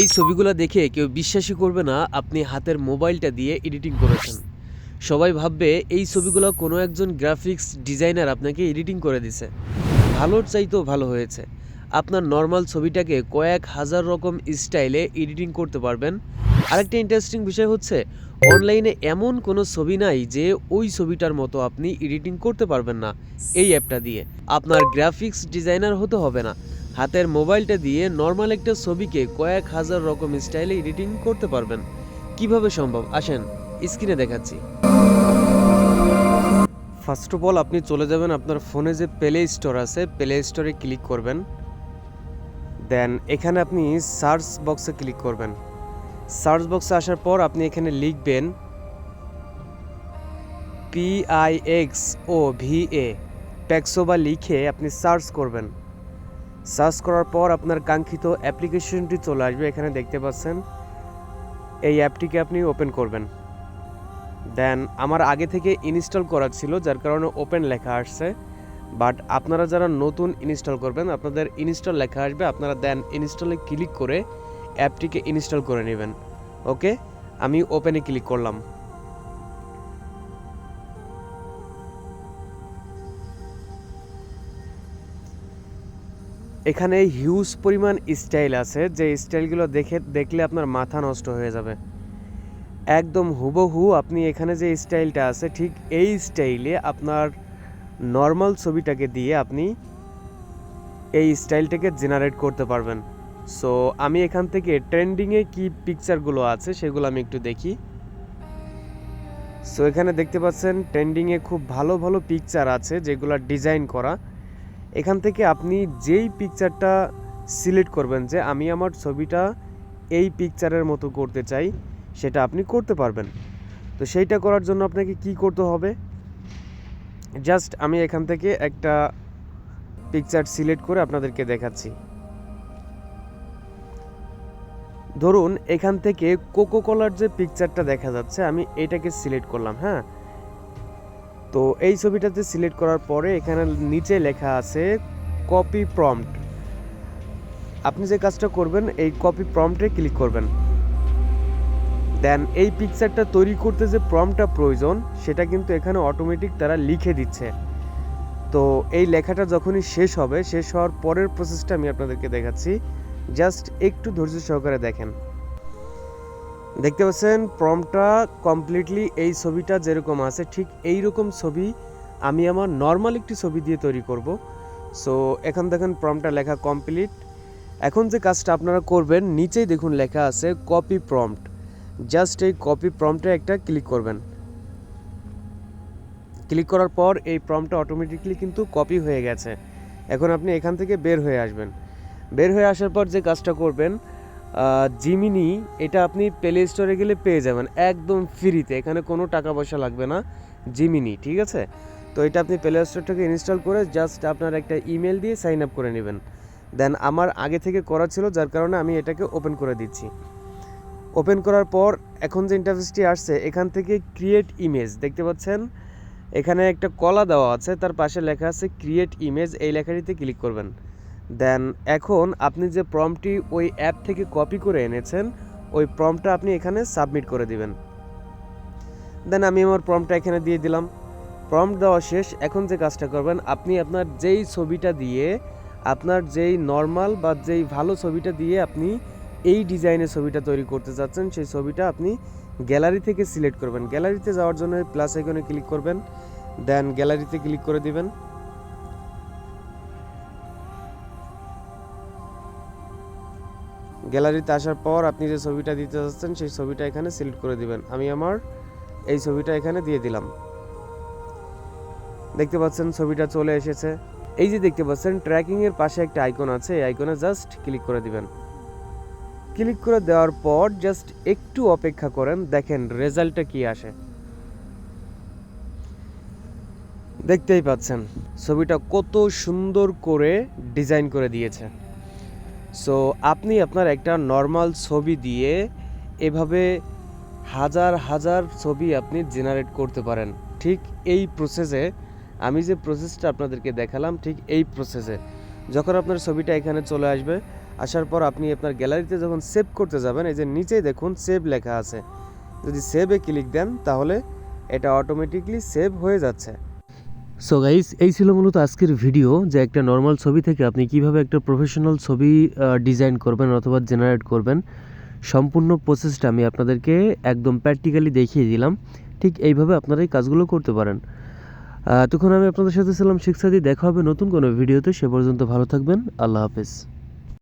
এই ছবিগুলো দেখে কেউ বিশ্বাসই করবে না আপনি হাতের মোবাইলটা দিয়ে এডিটিং করেছেন। সবাই ভাববে এই ছবিগুলো কোনো একজন গ্রাফিক্স ডিজাইনার আপনাকে এডিটিং করে দিছে। ভালোর চাইতেও ভালো হয়েছে। আপনার নর্মাল ছবিটাকে কয়েক হাজার রকম স্টাইলে এডিটিং করতে পারবেন। আরেকটা ইন্টারেস্টিং বিষয় হচ্ছে, অনলাইনে এমন কোনো ছবি নাই যে ওই ছবিটার মতো আপনি এডিটিং করতে পারবেন না এই অ্যাপটা দিয়ে। আপনার গ্রাফিক্স ডিজাইনার হতে হবে না। হাতের মোবাইলটা দিয়ে নর্মাল একটা ছবিকে কয়েক হাজার রকম স্টাইলে এডিটিং করতে পারবেন। কীভাবে সম্ভব? আসেন, স্ক্রিনে দেখাচ্ছি। ফার্স্ট অফ অল আপনি চলে যাবেন আপনার ফোনে যে প্লে স্টোর আছে প্লে স্টোরে ক্লিক করবেন। দেন এখানে আপনি সার্চ বক্সে ক্লিক করবেন। সার্চ বক্সে আসার পর আপনি এখানে লিখবেন P I X O V A প্যাক্সোবা লিখে আপনি সার্চ করবেন। সার্চ করার পর আপনার কাঙ্ক্ষিত অ্যাপ্লিকেশনটি চলে আসবে, এখানে দেখতে পাচ্ছেন। এই অ্যাপটিকে আপনি ওপেন করবেন। দেন আমার আগে থেকে ইনস্টল করা ছিল, যার কারণে ওপেন লেখা আসছে। বাট আপনারা যারা নতুন ইনস্টল করবেন, আপনাদের ইনস্টল লেখা আসবে, আপনারা দেন ইনস্টলে ক্লিক করে অ্যাপটিকে ইনস্টল করে নেবেন। ওকে আমি ওপেনে ক্লিক করলাম। এখানে হিউজ পরিমাণ স্টাইল আছে, যে স্টাইলগুলো দেখে, দেখলে আপনার মাথা নষ্ট হয়ে যাবে। একদম হুবহু আপনি এখানে যে স্টাইলটা আছে, ঠিক এই স্টাইলে আপনার নর্মাল ছবিটাকে দিয়ে আপনি এই স্টাইলটাকে জেনারেট করতে পারবেন। সো আমি এখান থেকে ট্রেন্ডিংয়ে কি পিকচারগুলো আছে, সেগুলো আমি একটু দেখি। সো এখানে দেখতে পাচ্ছেন ট্রেন্ডিংয়ে খুব ভালো ভালো পিকচার আছে, যেগুলো ডিজাইন করা। এখান থেকে আপনি যেই পিকচারটা সিলেক্ট করবেন যে আমি আমার ছবিটা এই পিকচারের মতো করতে চাই, সেটা আপনি করতে পারবেন। তো সেইটা করার জন্য আপনাকে কি করতে হবে? জাস্ট আমি এখান থেকে একটা পিকচার সিলেক্ট করে আপনাদেরকে দেখাচ্ছি। ধরুন এখান থেকে কোকো কলার যে পিকচারটা দেখা যাচ্ছে, আমি এটাকে সিলেক্ট করলাম হ্যাঁ? তো এই ছবিটাতে সিলেক্ট করার পরে এখানে নিচে লেখা আছে কপি প্রম্পট আপনি যে কাজটা করবেন, এই কপি প্রম্পটে ক্লিক করবেন। দেন এই পিকচারটা তৈরি করতে যে প্রম্পটটা প্রয়োজন, সেটা কিন্তু এখানে অটোমেটিক তারা লিখে দিচ্ছে। তো এই লেখাটা যখনই শেষ হবে, শেষ হওয়ার পরের প্রসেসটা আমি আপনাদেরকে দেখাচ্ছি। জাস্ট একটু ধৈর্য সহকারে দেখেন। দেখতে পাচ্ছেন প্রম্পটটা কমপ্লিটলি এই ছবিটা যেরকম আছে, ঠিক এই রকম ছবি আমি আমার নর্মাল একটি ছবি দিয়ে তৈরি করব। সো এখন দেখেন প্রম্পটটা লেখা কমপ্লিট এখন যে কাজটা আপনারা করবেন, নিচেই দেখুন লেখা আছে কপি প্রম্পট জাস্ট এই কপি প্রম্পটে একটা ক্লিক করবেন। ক্লিক করার পর এই প্রম্পটটা অটোমেটিকলি কিন্তু কপি হয়ে গেছে। এখন আপনি এখান থেকে বের হয়ে আসবেন। বের হয়ে আসার পর যে কাজটা করবেন জিমিনি এটা আপনি প্লে স্টোরে গেলে পেয়ে যাবেন, একদম ফ্রিতে এখানে কোনো টাকা পয়সা লাগবে না জিমিনি ঠিক আছে? তো এটা আপনি প্লে স্টোর থেকে ইনস্টল করে জাস্ট আপনার একটা ইমেল দিয়ে সাইন আপ করে নেবেন। দেন আমার আগে থেকে করা ছিল, যার কারণে আমি এটাকে ওপেন করে দিচ্ছি। ওপেন করার পর এখন যে ইন্টারফেসটি আসছে, এখান থেকে ক্রিয়েট ইমেজ দেখতে পাচ্ছেন? এখানে একটা কলা দেওয়া আছে, তার পাশে লেখা আছে ক্রিয়েট ইমেজ এই লেখাটিতে ক্লিক করবেন। দেন এখন আপনি যে প্রম্পটি ওই অ্যাপ থেকে কপি করে এনেছেন, ওই প্রম্পটটা আপনি এখানে সাবমিট করে দিবেন। দেন আমি আমার প্রম্পটটা এখানে দিয়ে দিলাম। প্রম্পট দেওয়া শেষ। এখন যে কাজটা করবেন, আপনি আপনার যেই ছবিটা দিয়ে, আপনার যেই নর্মাল বা যেই ভালো ছবিটা দিয়ে আপনি এই ডিজাইনের ছবিটা তৈরি করতে চাচ্ছেন সেই ছবিটা আপনি গ্যালারি থেকে সিলেক্ট করবেন। গ্যালারিতে যাওয়ার জন্য প্লাস আইকনে ক্লিক করবেন। দেন গ্যালারিতে ক্লিক করে দিবেন। গ্যালারিতে আসার পর আপনি যে ছবিটা দিতে চাচ্ছেন সেই ছবিটা এখানে সিলেক্ট করে দিবেন। আমি আমার এই ছবিটা এখানে দিয়ে দিলাম। দেখতে পাচ্ছেন ছবিটা চলে এসেছে। এই যে দেখতে পাচ্ছেন ট্র্যাকিং এর পাশে একটা আইকন আছে। এই আইকনে জাস্ট ক্লিক করে দিবেন। ক্লিক করে দেওয়ার পর জাস্ট একটু অপেক্ষা করেন। দেখেন রেজাল্টটা কি আসে। দেখতেই পাচ্ছেন, ছবিটা কত সুন্দর করে ডিজাইন করে দিয়েছে। সো আপনি আপনার একটা নর্মাল ছবি দিয়ে এভাবে হাজার হাজার ছবি আপনি জেনারেট করতে পারেন। ঠিক এই প্রসেসে আমি যে প্রসেসটা আপনাদেরকে দেখালাম, ঠিক এই প্রসেসে যখন আপনার ছবিটা এখানে চলে আসবে, আসার পর আপনি আপনার গ্যালারিতে যখন সেভ করতে যাবেন, এই যে নিচেই দেখুন সেভ লেখা আছে। যদি সেভে ক্লিক দেন, তাহলে এটা অটোমেটিকলি সেভ হয়ে যাচ্ছে। সো গাইস এই ছিল মূলত আজকের ভিডিও যে একটা নর্মাল ছবি থেকে আপনি কীভাবে একটা প্রফেশনাল ছবি ডিজাইন করবেন অথবা জেনারেট করবেন। সম্পূর্ণ প্রসেসটা আমি আপনাদেরকে একদম প্র্যাকটিক্যালি দেখিয়ে দিলাম। ঠিক এইভাবে আপনারা এই কাজগুলো করতে পারেন। তখন আমি আপনাদের সাথে ছিলাম শিক্ষাদি। দেখা হবে নতুন কোনো ভিডিওতে সে পর্যন্ত ভালো থাকবেন। আল্লাহ হাফেজ।